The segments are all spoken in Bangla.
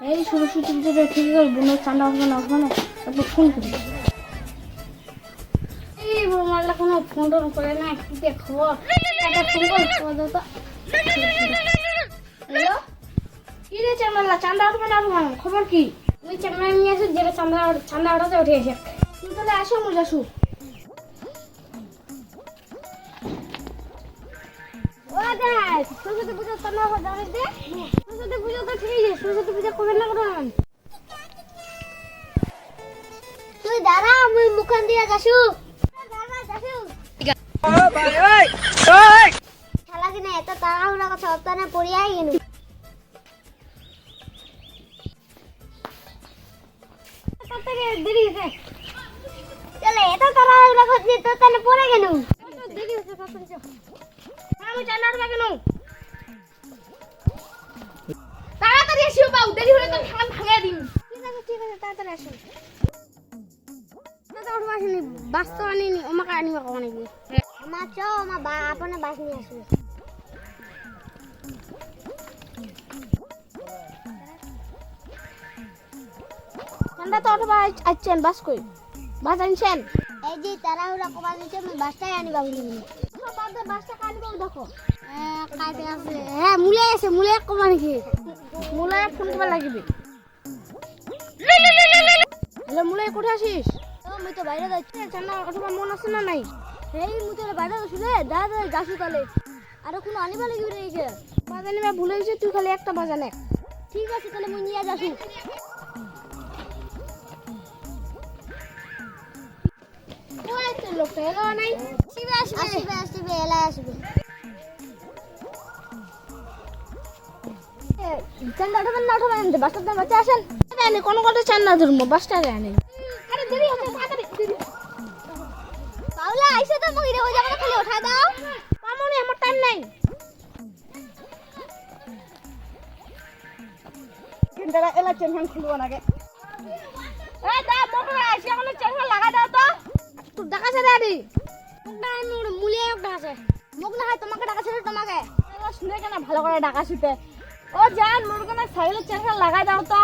এই সরস্বতী পুজোটা ঠিক আছে বোন ঠান্ডা হবে না হবে না। একটু ফোন করি এই বৌমালা কোনো ফোন টোন করে না কি খবর? একটা ফোন কর তো। হ্যালো? কি রে চান্দালা চান্দা উঠবে না খবর কি? তুমি চান্দা নিয়ে আসো যেটা চান্দা চান্দা ওঠাতে উঠে এসে। তুমি তাহলে আসো মুজ আসো। ও দেখ সরস্বতী পুজো চান্দা দে সরস্বতী পুজো তো ঠিক আছে সরস্বতী পুজো কবে না করুন তুই দাঁড়া আমি মুখান দিয়ে যাসু। খেলা কিনে এত তাড়াহুড়া কথা অত্যানে পড়িয়াই গেল চলে এত তাড়াহুড়া করছি তো তাহলে পড়ে গেল। তাড়াতাড়ি এসিও বাবু দেরি হলে তো খেলা ভাঙিয়ে দিন ঠিক আছে ঠিক আছে তাড়াতাড়ি আসুন। দাদা ওঠবা আসেনি বাস তো আনিনি আমাকে আনিবা কখন নাকি আমার চ আমার বা আপনার বাস নিয়ে আসবে ঠান্ডা তো অথবা আসছেন বাস কই? বাস আনছেন? এই যে তাড়াহুড়া কবা দিচ্ছে আমি বাসটাই আনিবা বলি দেখো। কাটে আছে। হ্যাঁ মুলে মুলে কমা নাকি? মুলে ফোন করবা লাগিবি। হ্যালো, মুলে কোথায় আছিস? ও তো বাইরে যাচ্ছি। চান্না অথবা মন আছে না নাই? এই মুই তো বাইরে যাচ্ছি রে। দাদা যাচ্ছি তাহলে। আর কোনো আনিবা লাগিবি রে একে? বাজার নিবা, ভুলে গেছি, তুই খালি একটা বাজা নে। ঠিক আছে, তাহলে মুই নিয়ে যাচ্ছি ওই লোকটা এলো নাই। আসবে আসবে আসবে। এলা আসবে চান্দা উঠাবেন না উঠাবেন বাসটার দাম বাচ্চা আসেন। আনে কোনো কথা চান না ধরবো বাসটা আনে। আরে দেরি হচ্ছে তাড়াতাড়ি দেরি। পাউলা তো মুই ওই জায়গাটা খালি উঠা দাও। পামনি আমার টাইম নাই। এলা খুলব দা মোটর লাগা দাও তো তুই দেখা ছেড়ে ওর মুলিয়ে একটা আছে মুখ না হয় তোমাকে ডাকা ছেড়ে তোমাকে। শুনে কেন ভালো করে ডাকা শুতে ও জান মোর কেন সাইলে চেঙ্গা লাগা দাও তো।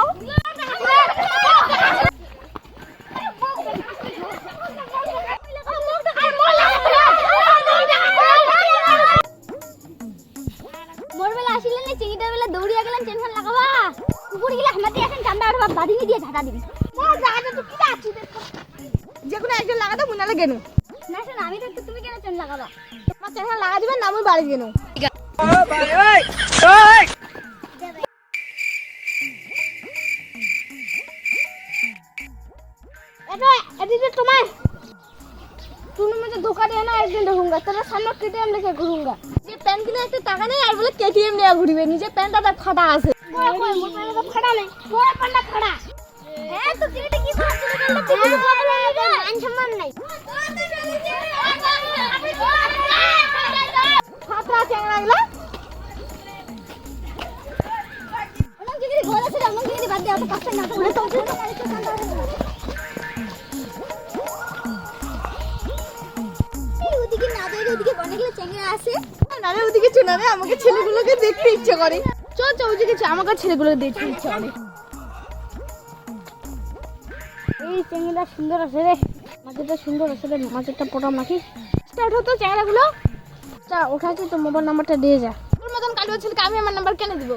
দৌড়িয়া গেলাম টেনশন লাগাবা। কুকুর গেলে হামাতে আসেন ঠান্ডা উঠবা বাড়ি দিয়ে ঝাঁটা দিবি। মোর জায়গাটা তো কি আছে একজন লাগাতে মুনালে গেনু। না তুমি কেন চুন লাগা দিবেন না আমি বাড়ি গেনু। যে ধোকা দিয়ে না একদিন ঢুঙ্গা তোরা সামনে কেটিএম লিখে ঘুরুঙ্গা যে প্যান কিনে একটা টাকা নেই আর বলে কেটিএম নিয়ে ঘুরবে। নিজে প্যানটা তার ফাটা আছে। ফাটা নেই? ফাটা। হ্যাঁ মান সম্মান নাই। ফাটা চ্যাংড়াগুলো দিয়ে অত কষ্ট আমাকে ছেলেগুলোকে দেখতে ইচ্ছে করে। চল চল ওদিকে আমাকে ছেলেগুলোকে দেখতে ইচ্ছে করে। এই চ্যাংড়া সুন্দর আছে রে। মাছেরটা সুন্দর, আসলে মাছেরটা পটাম নাকি স্টার্ট হতো চেহারাগুলো। চা ওঠাচ্ছি তো মোবাইল নাম্বারটা দিয়ে যা। তোর মতন কালো ছেলেকে আমি আমার নাম্বার কেন দিব?